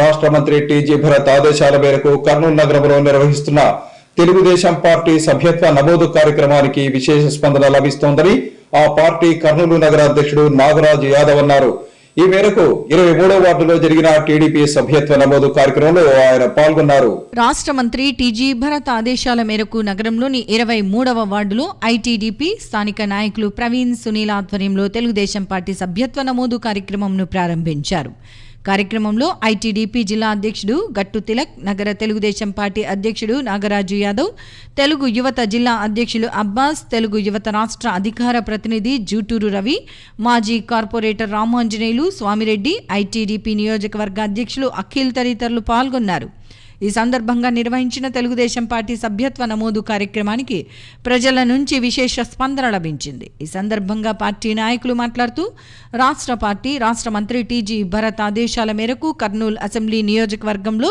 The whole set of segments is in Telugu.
రాష్ట్ర మంత్రి టీజీ భరత్ ఆదేశాల మేరకు కర్నూలు నగరంలో నిర్వహిస్తున్న తెలుగుదేశం పార్టీ సభ్యత్వ నమోదు కార్యక్రమానికి విశేష స్పందన లభిస్తోందని ఆ పార్టీ కర్నూలు నగర అధ్యక్షుడు నాగరాజు యాదవ్ అన్నారు. ఈ మేరకు ఇరవై మూడో వార్డులో జరిగిన టీడీపీ సభ్యత్వ నమోదు కార్యక్రమంలో ఆయన పాల్గొన్నారు. రాష్ట్ర మంత్రి టీజీ భరత్ ఆదేశాల మేరకు నగరంలోని ఇరవై మూడవ వార్డులో ఐటీడీపీ స్థానిక నాయకులు ప్రవీణ్ సునీల్ ఆధ్వర్యంలో తెలుగుదేశం పార్టీ సభ్యత్వ నమోదు కార్యక్రమంను ప్రారంభించారు. కార్యక్రమంలో ఐటీడీపీ జిల్లా అధ్యక్షుడు గట్టు తిలక్ నగర తెలుగుదేశం పార్టీ అధ్యక్షుడు నాగరాజు యాదవ్ తెలుగు యువత జిల్లా అధ్యక్షులు అబ్బాస్ తెలుగు యువత రాష్ట్ర అధికార ప్రతినిధి జూటూరు రవి మాజీ కార్పొరేటర్ రామాంజనేయులు స్వామిరెడ్డి ఐటీడీపీ నియోజకవర్గ అధ్యక్షులు అఖిల్ తదితరులు పాల్గొన్నారు. ఈ సందర్భంగా నిర్వహించిన తెలుగుదేశం పార్టీ సభ్యత్వ నమోదు కార్యక్రమానికి ప్రజల నుంచి విశేష స్పందన లభించింది. ఈ సందర్భంగా పార్టీ నాయకులు మాట్లాడుతూ రాష్ట్ర పార్టీ రాష్ట్ర మంత్రి టీజీ భరత్ ఆదేశాల మేరకు కర్నూలు అసెంబ్లీ నియోజకవర్గంలో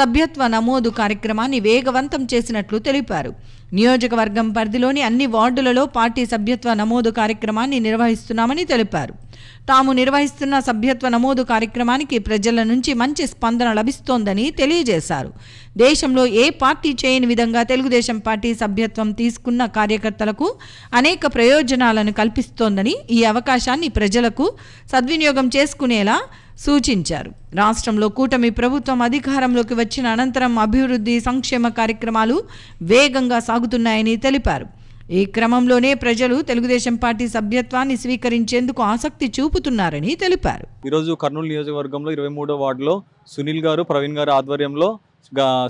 సభ్యత్వ నమోదు కార్యక్రమాన్ని వేగవంతం చేసినట్లు తెలిపారు. నియోజకవర్గం పరిధిలోని అన్ని వార్డులలో పార్టీ సభ్యత్వ నమోదు కార్యక్రమాన్ని నిర్వహిస్తున్నామని తెలిపారు. తాము నిర్వహిస్తున్న సభ్యత్వ నమోదు కార్యక్రమానికి ప్రజల నుంచి మంచి స్పందన లభిస్తోందని తెలియజేశారు. దేశంలో ఏ పార్టీ చేయని విధంగా తెలుగుదేశం పార్టీ సభ్యత్వం తీసుకున్న కార్యకర్తలకు అనేక ప్రయోజనాలను కల్పిస్తోందని ఈ అవకాశాన్ని ప్రజలకు సద్వినియోగం చేసుకునేలా సూచించారు. రాష్ట్రంలో కూటమి ప్రభుత్వం అధికారంలోకి వచ్చిన అనంతరం అభివృద్ధి సంక్షేమ కార్యక్రమాలు వేగంగా సాగుతున్నాయని తెలిపారు. ఈ క్రమంలోనే ప్రజలు తెలుగుదేశం పార్టీ సభ్యత్వాన్ని స్వీకరించేందుకు ఆసక్తి చూపుతున్నారని తెలిపారు. ఈరోజు కర్నూలు నియోజకవర్గంలో ఇరవై మూడో వార్డులో సునీల్ గారు ప్రవీణ్ గారు ఆధ్వర్యంలో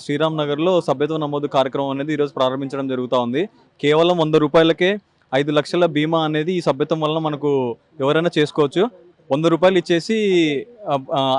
శ్రీరామ్ నగర్లో సభ్యత్వ నమోదు కార్యక్రమం అనేది ఈరోజు ప్రారంభించడం జరుగుతూ ఉంది. కేవలం వంద రూపాయలకే ఐదు లక్షల బీమా అనేది ఈ సభ్యత్వం వలన మనకు ఎవరైనా చేసుకోవచ్చు. వంద రూపాయలు ఇచ్చేసి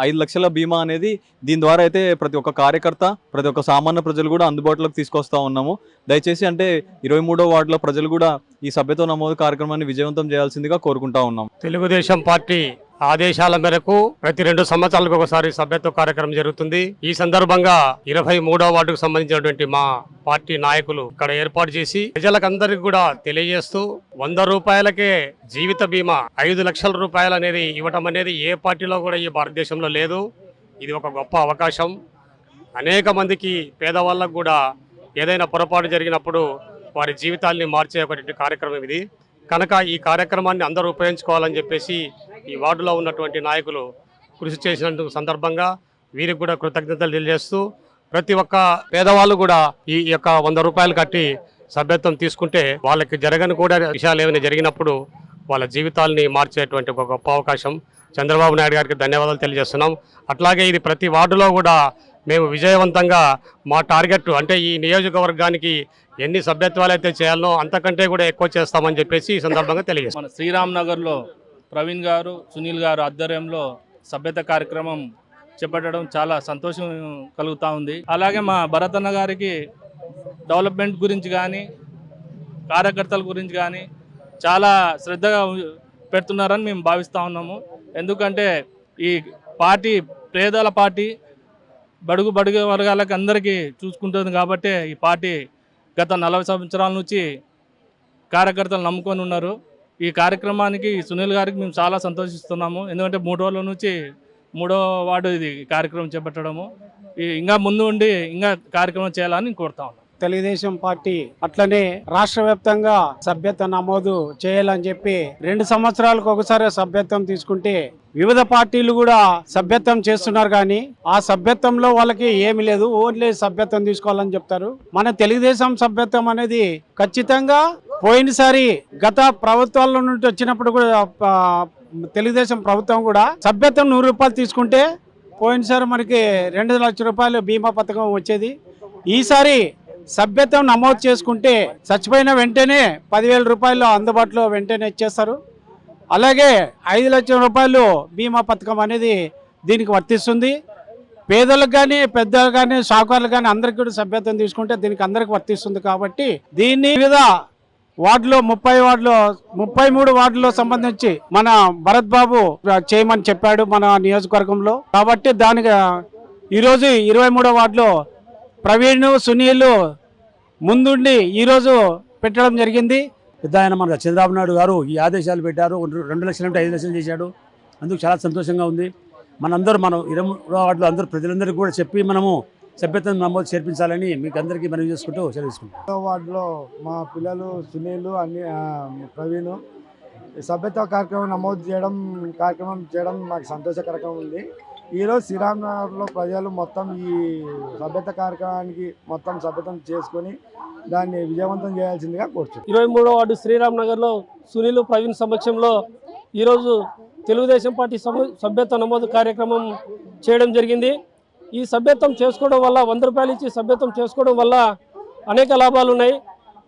ఐదు లక్షల బీమా అనేది దీని ద్వారా అయితే ప్రతి ఒక్క కార్యకర్త ప్రతి ఒక్క సామాన్య ప్రజలు కూడా అందుబాటులోకి తీసుకొస్తా ఉన్నాము. దయచేసి అంటే ఇరవై మూడో వార్డులో ప్రజలు కూడా ఈ సభ్యతో నమోదు కార్యక్రమాన్ని విజయవంతం చేయాల్సిందిగా కోరుకుంటా ఉన్నాం తెలుగుదేశం పార్టీ ఆదేశాల మేరకు ప్రతి రెండు సంవత్సరాలకు ఒకసారి సభ్యత్వ కార్యక్రమం జరుగుతుంది. ఈ సందర్భంగా ఇరవై మూడో వార్డుకు సంబంధించినటువంటి మా పార్టీ నాయకులు ఇక్కడ ఏర్పాటు చేసి ప్రజలకందరికి కూడా తెలియజేస్తూ వంద రూపాయలకే జీవిత బీమా ఐదు లక్షల రూపాయలు అనేది ఇవ్వటం అనేది ఏ పార్టీలో కూడా ఈ భారతదేశంలో లేదు. ఇది ఒక గొప్ప అవకాశం. అనేక మందికి పేదవాళ్ళకు కూడా ఏదైనా పొరపాటు జరిగినప్పుడు వారి జీవితాల్ని మార్చే ఒకటి కార్యక్రమం ఇది. కనుక ఈ కార్యక్రమాన్ని అందరూ ఉపయోగించుకోవాలని చెప్పేసి ఈ వార్డులో ఉన్నటువంటి నాయకులు కృషి చేసినందుకు సందర్భంగా వీరికి కూడా కృతజ్ఞతలు తెలియజేస్తూ ప్రతి ఒక్క పేదవాళ్ళు కూడా ఈ యొక్క వంద రూపాయలు కట్టి సభ్యత్వం తీసుకుంటే వాళ్ళకి జరగని కూడా విషయాలు ఏమైనా జరిగినప్పుడు వాళ్ళ జీవితాల్ని మార్చేటువంటి ఒక గొప్ప అవకాశం. చంద్రబాబు నాయుడు గారికి ధన్యవాదాలు తెలియజేస్తున్నాం. అట్లాగే ఇది ప్రతి వార్డులో కూడా మేము విజయవంతంగా మా టార్గెట్ అంటే ఈ నియోజకవర్గానికి ఎన్ని సభ్యత్వాలు అయితే చేయాలనో అంతకంటే కూడా ఎక్కువ చేస్తామని చెప్పేసి ఈ సందర్భంగా తెలియజేస్తాం. మన శ్రీరామ్ నగర్లో ప్రవీణ్ గారు సునీల్ గారు ఆధ్వర్యంలో సభ్యత కార్యక్రమం చేపట్టడం చాలా సంతోషం కలుగుతూ ఉంది. అలాగే మా భరతన్న గారికి డెవలప్మెంట్ గురించి కానీ కార్యకర్తల గురించి కానీ చాలా శ్రద్ధగా పెడుతున్నారని మేము భావిస్తూ ఉన్నాము. ఎందుకంటే ఈ పార్టీ పేదల పార్టీ బడుగు బడుగు వర్గాలకు అందరికీ చూసుకుంటుంది కాబట్టి ఈ పార్టీ గత నలభై సంవత్సరాల నుంచి కార్యకర్తలు నమ్ముకొని ఉన్నారు. ఈ కార్యక్రమానికి సునీల్ గారికి మేము చాలా సంతోషిస్తున్నాము. ఎందుకంటే మూడు రోజుల నుంచి మూడో వాడు ఇది కార్యక్రమం చేపట్టడము. ఇంకా ముందు ఉండి ఇంకా కార్యక్రమం చేయాలని కోరుతా ఉన్నాం. తెలుగుదేశం పార్టీ అట్లనే రాష్ట్ర వ్యాప్తంగా సభ్యత్వ నమోదు చేయాలని చెప్పి రెండు సంవత్సరాలకు ఒకసారి సభ్యత్వం తీసుకుంటే వివిధ పార్టీలు కూడా సభ్యత్వం చేస్తున్నారు కానీ ఆ సభ్యత్వంలో వాళ్ళకి ఏమి లేదు. ఓన్లీ సభ్యత్వం తీసుకోవాలని చెప్తారు. మన తెలుగుదేశం సభ్యత్వం అనేది ఖచ్చితంగా పోయినసారి గత ప్రభుత్వాల నుండి వచ్చినప్పుడు కూడా తెలుగుదేశం ప్రభుత్వం కూడా సభ్యత్వం నూరు రూపాయలు తీసుకుంటే పోయినసారి మనకి రెండు లక్షల రూపాయలు బీమా పథకం వచ్చేది. ఈసారి సభ్యత్వం నమోదు చేసుకుంటే చచ్చిపోయిన వెంటనే పదివేల రూపాయలు అందుబాటులో వెంటనే ఇచ్చేస్తారు. అలాగే ఐదు లక్షల రూపాయలు బీమా పథకం అనేది దీనికి వర్తిస్తుంది. పేదలకు కానీ పెద్దలు కానీ సాకారులు కానీ అందరికీ కూడా సభ్యత్వం తీసుకుంటే దీనికి అందరికి వర్తిస్తుంది కాబట్టి దీన్ని వివిధ వార్డులో ముప్పై వార్డులో ముప్పై మూడు వార్డులో సంబంధించి మన భరత్ బాబు చేయమని చెప్పాడు మన నియోజకవర్గంలో. కాబట్టి దానికి ఈరోజు ఇరవై మూడో వార్డులో ప్రవీణ్ సునీల్ ముందుండి ఈరోజు పెట్టడం జరిగింది. పెద్ద ఆయన మన చంద్రబాబు నాయుడు గారు ఈ ఆదేశాలు పెట్టారు. రెండు- లక్షలు అంటే ఐదు లక్షలు చేశాడు. అందుకు చాలా సంతోషంగా ఉంది. మనందరూ మనం ఇరవై వార్డులో అందరూ ప్రజలందరికీ కూడా చెప్పి మనము సభ్యత్వం నమోదు చేర్పించాలని మీకు అందరికీ మనం చేసుకుంటూ సెలవు తీసుకుంటాం రెండో వార్డులో మా పిల్లలు సునీల్ అన్ని ప్రవీణ్ ఈ సభ్యత్వ కార్యక్రమం నమోదు చేయడం కార్యక్రమం చేయడం మాకు సంతోషకరంగా ఉంది. ఈరోజు శ్రీరామ్నగర్లో ప్రజలు మొత్తం ఈ సభ్యత కార్యక్రమానికి మొత్తం సభ్యతం చేసుకొని దాన్ని విజయవంతం చేయాల్సిందిగా కోరుచున్నాను ఇరవై మూడో వార్డు శ్రీరామ్నగర్లో సునీల్ ప్రవీణ్ సమక్షంలో ఈరోజు తెలుగుదేశం పార్టీ సభ సభ్యత్వ నమోదు కార్యక్రమం చేయడం జరిగింది. ఈ సభ్యత్వం చేసుకోవడం వల్ల వంద రూపాయలు ఇచ్చి సభ్యత్వం చేసుకోవడం వల్ల అనేక లాభాలు ఉన్నాయి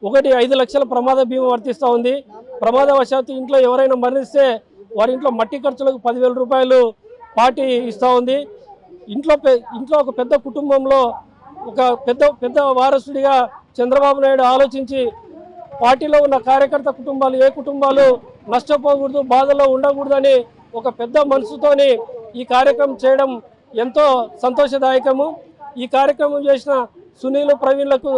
ఒకటి ఐదు లక్షల ప్రమాద బీమా వర్తిస్తూ ఉంది. ప్రమాదవశాత్తు ఇంట్లో ఎవరైనా మరణిస్తే వారి ఇంట్లో మట్టి ఖర్చులకు పదివేల రూపాయలు పార్టీ ఇస్తూ ఉంది. ఇంట్లో పె- ఇంట్లో ఒక పెద్ద కుటుంబంలో ఒక పెద్ద పెద్ద వారసుడిగా చంద్రబాబు నాయుడు ఆలోచించి పార్టీలో ఉన్న కార్యకర్త కుటుంబాలు ఏ కుటుంబాలు నష్టపోకూడదు బాధలో ఉండకూడదని ఒక పెద్ద మనసుతోని ఈ కార్యక్రమం చేయడం ఎంతో సంతోషదాయకము. ఈ కార్యక్రమం చేసిన సునీల్ ప్రవీణ్లకు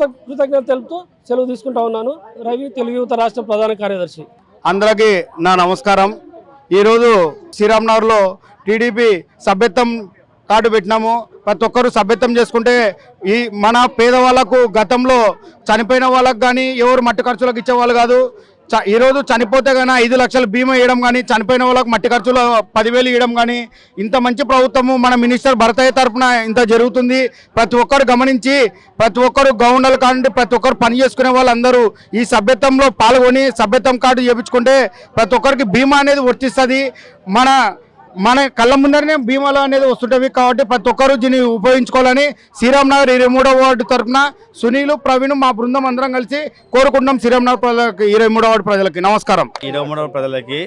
కృతజ్ఞత తెలుపుతూ సెలవు తీసుకుంటా ఉన్నాను. రవి తెలుగు యువత రాష్ట్ర ప్రధాన కార్యదర్శి. అందరికీ నా నమస్కారం. ఈరోజు శ్రీరామ్నగర్లో టీడీపీ సభ్యత్వం కార్డు పెట్టినాము. ప్రతి ఒక్కరూ సభ్యత్వం చేసుకుంటే ఈ మన పేదవాళ్ళకు గతంలో చనిపోయిన వాళ్ళకు కానీ ఎవరు మట్టి ఖర్చులకు ఇచ్చేవాళ్ళు కాదు. ఈరోజు చనిపోతే కానీ ఐదు లక్షల బీమా ఇవ్వడం కానీ చనిపోయిన వాళ్ళకి మట్టి ఖర్చులు పదివేలు ఇవ్వడం కానీ ఇంత మంచి ప్రభుత్వము మన మినిస్టర్ భరతయ్య తరఫున ఇంత జరుగుతుంది. ప్రతి ఒక్కరు గమనించి ప్రతి ఒక్కరు గవర్నర్లు కానివ్వండి ప్రతి ఒక్కరు పని చేసుకునే వాళ్ళందరూ ఈ సభ్యత్వంలో పాల్గొని సభ్యత్వం కార్డు చేయించుకుంటే ప్రతి ఒక్కరికి బీమా అనేది వర్తిస్తుంది. మన మన కళ్ళ ముందరనే భీమాలు అనేది వస్తుంటవి కాబట్టి ప్రతి ఒక్కరు దీన్ని ఉపయోగించుకోవాలని శ్రీరామ్ నగర్ ఇరవై మూడవ వార్డు తరఫున సునీల్ ప్రవీణ్ మా బృందం అందరం కలిసి కోరుకుంటున్నాం శ్రీరామ్ నగర్ ప్రజలకు ఇరవై మూడవ వార్డు ప్రజలకి. నమస్కారం. ఇరవై మూడవ ప్రజలకి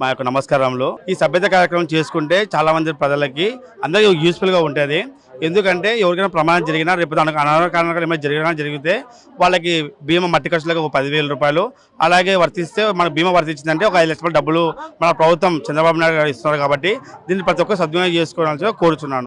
మా యొక్క నమస్కారంలో ఈ సభ్యత కార్యక్రమం చేసుకుంటే చాలా మంది ప్రజలకి అందరికీ యూస్ఫుల్గా ఉంటుంది. ఎందుకంటే ఎవరికైనా ప్రమాదం జరిగినా రేపు దానికి అనారోగ్యంగా ఏమైనా జరిగినా జరిగితే వాళ్ళకి బీమా మట్టి ఖర్చులకు ఒక పదివేల రూపాయలు. అలాగే వర్తిస్తే మన బీమా వర్తించిందంటే ఒక ఐదు లక్షల డబ్బులు మన ప్రభుత్వం చంద్రబాబు నాయుడు గారు ఇస్తున్నారు కాబట్టి దీన్ని ప్రతి ఒక్కరు సద్వినియోగం చేసుకోవాలని కోరుచున్నాను.